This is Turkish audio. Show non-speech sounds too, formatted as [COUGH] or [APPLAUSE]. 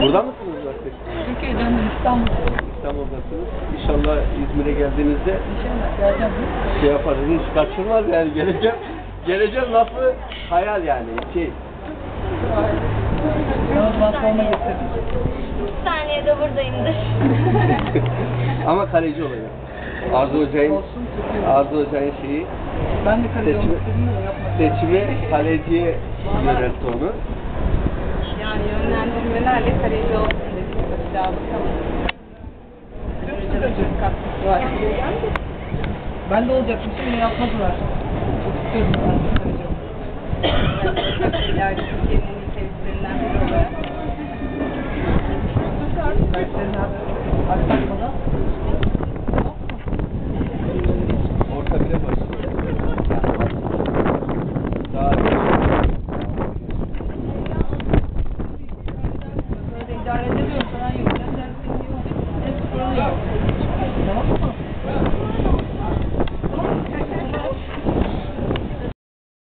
Burada mısınız artık? Türkiye'den İstanbul'da. İstanbul'dasınız. İnşallah İzmir'e geldiğinizde İnşallah geleceğim. şey yaparız. Hiç kaçırmaz yani. Geleceğim. Geleceğim lafı hayal yani. Şey. Ramazan sonra getirdim. Saniyede buradayımdır. [LAUGHS] Ama kaleci olacak. Arzu Hoca'nın Olsun. Arzu Hoca'nın şeyi Ben de kaleci Seçimi- olmak istedim de yapmadım. seçimi kaleciye yöneltti onu. Yani yönlendirmelerle kaleci olsun dedik. Bakacağız bakalım. Katkısı var. Ben de olacaktım şimdi yapmadılar. Çok istiyordum ben de kaleci olmak. İleride Türkiye'nin Thank you.